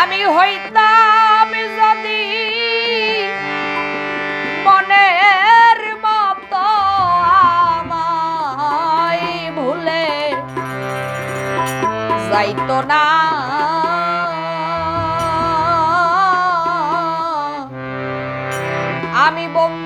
আমি হইতাম যদি মনের মতো আমায় ভুলে যাইতো না। আমি বন্ধুর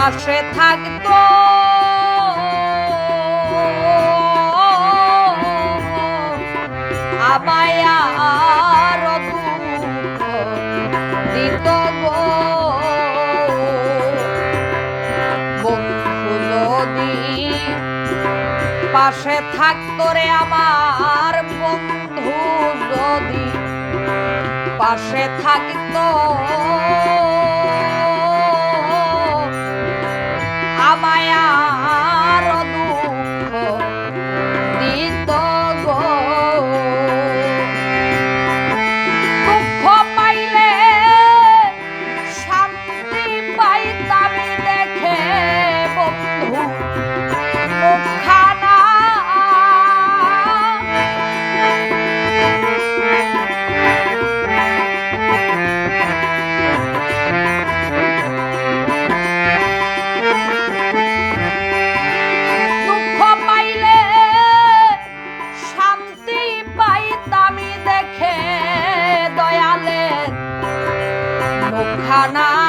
পাশে থাকতো। পাশে থাকতো রে আমার বন্ধু যদি। পাশে থাকতো। আমায় মুখখানা আমি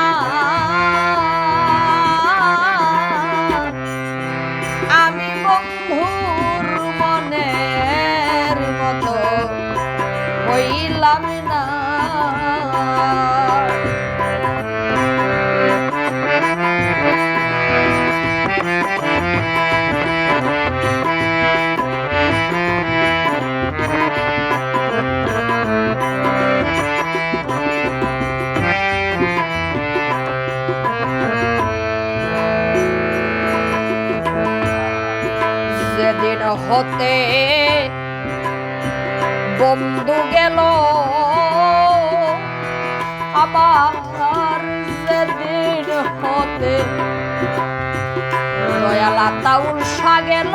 হতে বন্ধু গেল। আমার যেদিন হতে দয়ালা তাউল সা গেল।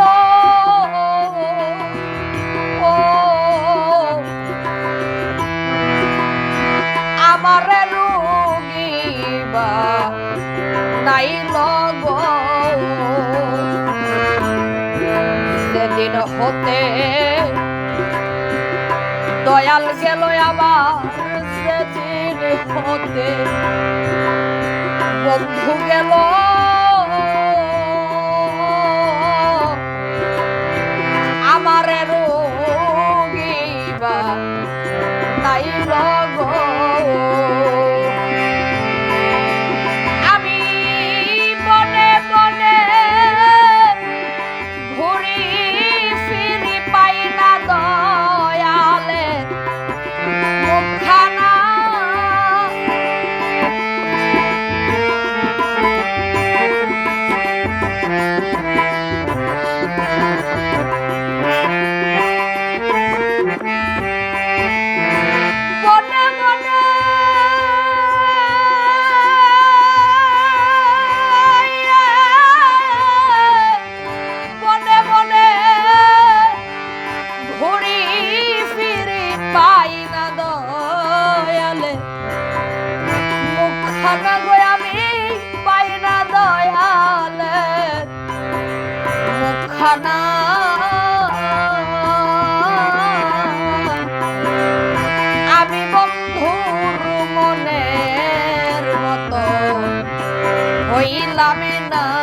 আমার রোগীবা নাই লগ। সেদিন হতে। দয়াল গেল আমার সেদিন হতে। বন্ধু গেল। আমার হইলাম না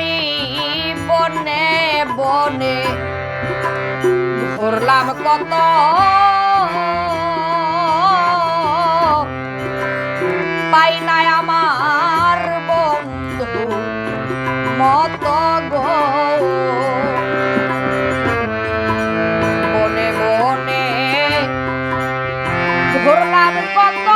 আমি বনে বনে ঘুরলাম কত। পাই নাই আমার বন্ধু মত গো। বনে বনে ঘুরলাম কত।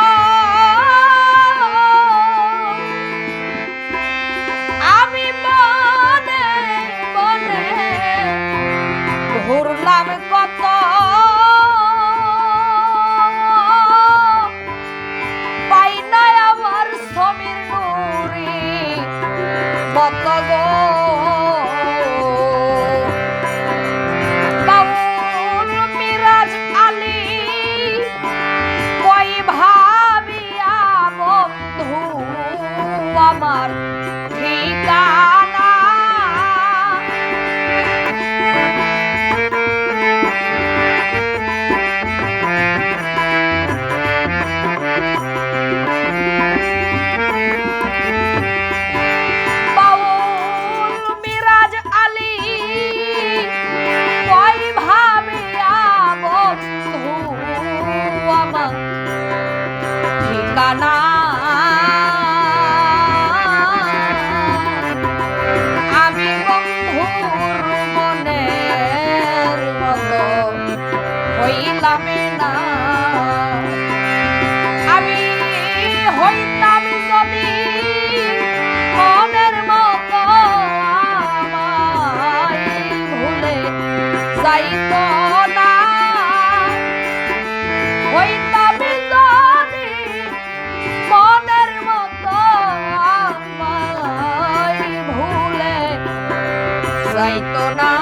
আমার ঠিকানা হইলাম না। আমি হইতাম যদি মনের মতো আমায় ভুলে যাইত না। হইতাম যদি মনের মতো আমায় ভুলে যাইত না।